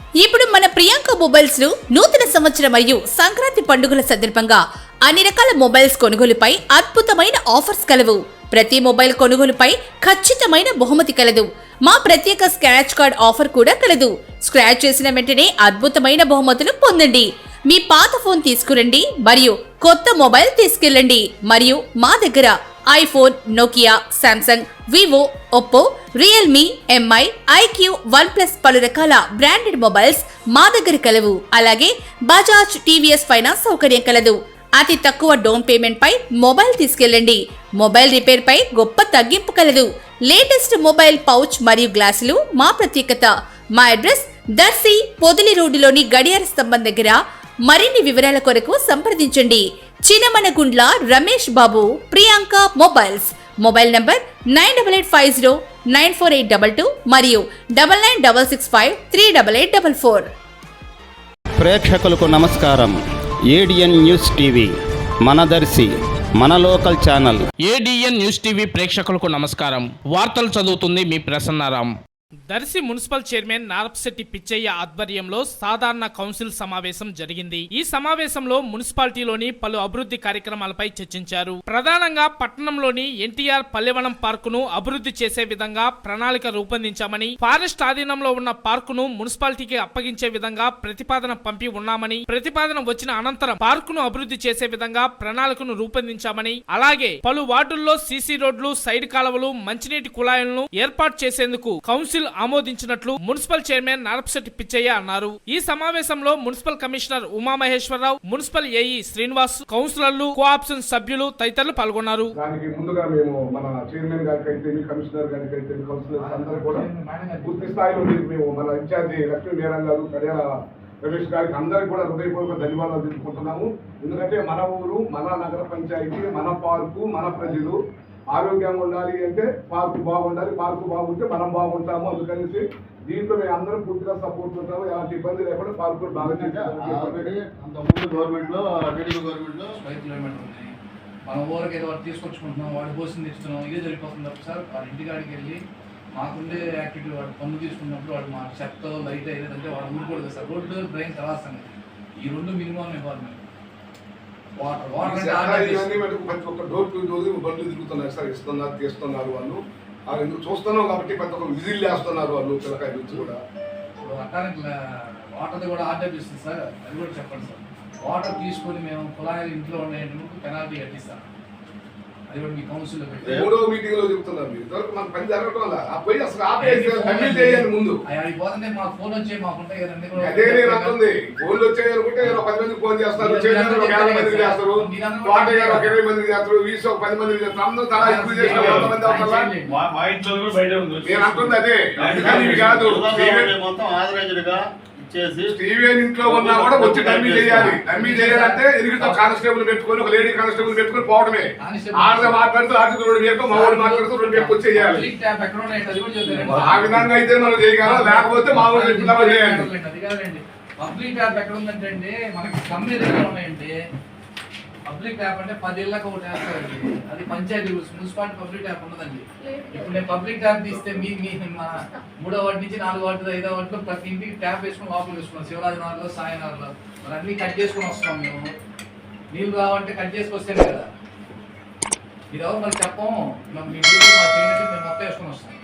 ఇప్పుడు మన ప్రియాంక మొబైల్స్ను నూతన సంవత్సరం మరియు సంక్రాంతి పండుగల సందర్భంగా అన్ని రకాల మొబైల్స్ కొనుగోలుపై అద్భుతమైన ఆఫర్స్ కలవు. ప్రతి మొబైల్ కొనుగోలుపై ఖచ్చితమైన బహుమతి కలదు. మా ప్రత్యేక స్క్రాచ్ కార్డ్ ఆఫర్ కూడా కలదు. స్క్రాచ్ చేసిన వెంటనే అద్భుతమైన బహుమతులు పొందండి. మీ పాత ఫోన్ తీసుకురండి మరియు కొత్త మొబైల్ తీసుకెళ్ళండి. మరియు మా దగ్గర iPhone Nokia Samsung Vivo Oppo Realme Mi iQOO OnePlus పలు రకాల బ్రాండెడ్ మొబైల్స్ మా దగ్గర కలవు. అలాగే బజాజ్ టీవీఎస్ ఫైనాన్స్ సౌకర్యం కలదు. అతి తక్కువ డౌన్ పేమెంట్ పై మొబైల్ తీసుకెళ్ళండి. మొబైల్ రిపేర్ పై గొప్ప తగ్గింపు కలదు. లేటెస్ట్ మొబైల్ పౌచ్ మరియు గ్లాసులు మా ప్రత్యేకత. మా అడ్రస్ దర్శి పొదిలి రోడ్డులోని గడియార స్తంభం దగ్గర. మరిన్ని వివరాల కొరకు సంప్రదించండి. Chinamanagundla Ramesh Babu Priyanka mobiles. Mobile number nine double eight five zero nine four eight double two మరియు double nine double six five three double eight double four. ప్రేక్షకులకు నమస్కారం. ఏడిఎన్ న్యూస్ టీవీ మనదర్శి మన local channel. ADN news TV ప్రేక్షకులకు నమస్కారం. వార్తలు చదువుతుంది మీ Prasannaram. Darsi municipal chairman Narapusetty Pichaiah ఆధ్వర్యంలో సాధారణ కౌన్సిల్ సమావేశం జరిగింది. ఈ సమావేశంలో మున్సిపాలిటీలోని పలు అభివృద్ధి కార్యక్రమాలపై చర్చించారు. ప్రధానంగా పట్టణంలోని ఎన్టీఆర్ పల్లెవనం పార్కును అభివృద్ధి చేసే విధంగా ప్రణాళిక రూపొందించామని ఫారెస్ట్ ఆధీనంలో ఉన్న పార్కును మున్సిపాలిటీకి అప్పగించే విధంగా ప్రతిపాదన పంపి ఉన్నామని ప్రతిపాదన వచ్చిన అనంతరం పార్కును అభివృద్ధి చేసే విధంగా ప్రణాళికను రూపొందించామని అలాగే పలు వార్డుల్లో సీసీ రోడ్లు సైడ్ కాలువలు మంచినీటి కుళాయిలను ఏర్పాటు చేసేందుకు కౌన్సిల్ ఆమోదించినట్లు మున్సిపల్ చైర్మన్ నరపశెట్టి పిచ్చయ్య అన్నారు. ఈ సమావేశంలో municipal commissioner Umamaheswararao municipal AE Srinivas కౌన్సిలర్లు కోఆప్షన్ సభ్యులు తదితరులు పాల్గొన్నారు. దానికి ముందుగా మేము మన చైర్మన్ గారికి అయితే కమిషనర్ గారికి అయితే కౌన్సిలర్స్ అందరూ కూడా పూర్తి స్థాయిలో మేము మన ఇన్ఛార్జి లక్ష్మీ మేడం గారు కడియాల రమేష్ గారికి అందరికి కూడా హృదయపూర్వక ధన్యవాదాలు తెలుసుకుంటున్నాము ఎందుకంటే మన ఊరు మన నగర పంచాయతీ మన పార్కు మన ప్రజలు ఆరోగ్యంగా ఉండాలి అంటే పార్కు బాగుండాలి పార్కు బాగుంటే మనం బాగుంటాము అందుకనేసి దీంట్లో మేము అందరం పూర్తిగా సపోర్ట్ ఉంటాము ఎలాంటి ఇబ్బంది లేకుండా పార్కు బాగా అంతకుముందు గవర్నమెంట్లో టీడీపీ గవర్నమెంట్లో ఫైవ్ కిలోమీటర్ ఉంది. మన ఊరికి ఏదో తీసుకొచ్చుకుంటున్నాం వాడి పోసింది ఇస్తున్నాం ఇదే జరిగిపోతుంది తప్ప సార్ వాడి ఇంటికాడికి వెళ్ళి మాకుండే యాక్టివిటీ వాడు పన్ను తీసుకున్నప్పుడు వాడు మా చెత్త లైట్ అయ్యేదంటే వాడు ఊరుకోడు సార్. రోడ్డు తర్వాత సంగతి ఈ రెండు మినిమం ఇవ్వాలి వాటర్ వాటర్ అంటే ఇవన్నీ ఆర్డర్ మనకు ప్రతి ఒక్క డోర్ టు డోర్ బండ్లు తిరుగుతున్నారు. సార్ ఇస్తున్నారు తీస్తున్నారు వాళ్ళు. వాళ్ళు ఎందుకు చూస్తున్నాం కాబట్టి ప్రతి ఒక్క విజిల్ వేస్తున్నారు వాళ్ళు పిల్లకాయ నుంచి కూడా. వాటర్ది కూడా ఆర్డర్ ఇస్తుంది సార్. అది కూడా చెప్పండి సార్. వాటర్ తీసుకొని మేము కుళాయిలు ఇంట్లో ఉండేందుకు పెనాల్టీ కట్టిస్తాం. అది కూడా మీ మూడో మీటింగ్లో చెబుతున్నారు మీరు. ఇంతవరకు పని జరగటం వల్ల ఆ పోయి అసలు ఆపేసి కమిటీ చేయాలి ముందు. పోతుంటే మా ఫోన్ వచ్చి మాకు ఉంటాయి కదండి అదే నేను అంటుంది. ఫోన్లు వచ్చాయి అనుకుంటే పది మందికి ఫోన్ చేస్తారు చైర్మన్ ఒక యాభై మందికి చేస్తారు వాటర్ గారు ఒక ఇరవై మందికి చేస్తారు వీసు ఒక పది మందికి చేస్తారు. అందరూ తలా ఎక్కువ చేసిన వంద మంది అవుతారా మా మా ఇంట్లో కూడా బయట ఉంది. నేను అంటుంది అదే. అందుకని కాదు. మొత్తం ఆథరైజ్డ్గా ఇచ్చేసి స్టీవెన్ ఇంట్లో ఉన్నా కూడా వచ్చి డమ్మీ చేయాలి. డమ్మీ చేయాలంటే ఎదుగుతో కానిస్టేబుల్ పెట్టుకొని ఒక లేడీ కానిస్టేబుల్ పెట్టుకొని పోవడమే. ఆడద మాట్లాడుతూ ఆటకు రెండు వేలకు మా వాడు మాట్లాడుతూ రెండు వేలకు వచ్చి చేయాలి. ఆ విధంగా అయితే మనం చేయగలం లేకపోతే మా ఊరు చెప్తున్నామో చేయాలి. అది కాదండి పబ్లిక్ ట్యాప్ ఎక్కడ ఉందంటే అండి మనకి కమ్మి దగ్గర ఉన్నాయండి. పబ్లిక్ ట్యాప్ అంటే పది ఇళ్ళకి ఒకటి వేస్తారండి అది panchayati rules municipality public tap ఉన్నదండి ఇప్పుడు నేను పబ్లిక్ ట్యాప్ తీస్తే మీ మీ మా మూడో వాటి నుంచి నాలుగో వాటి ఐదో వాటిలో ప్రతి ఇంటికి ట్యాప్ వేసుకుని లోపలికి వేసుకున్నాం. శివరాజు నగర్లో సాయి నగర్లో మరి అన్ని కట్ చేసుకుని వస్తాం మేము. నీళ్ళు కావాలంటే కట్ చేసుకొస్తేనే కదా. ఇది ఎవరు మరి చెప్పము మేము మీ ఊరికి మా చేయండి మేము మొత్తం వేసుకుని వస్తాం.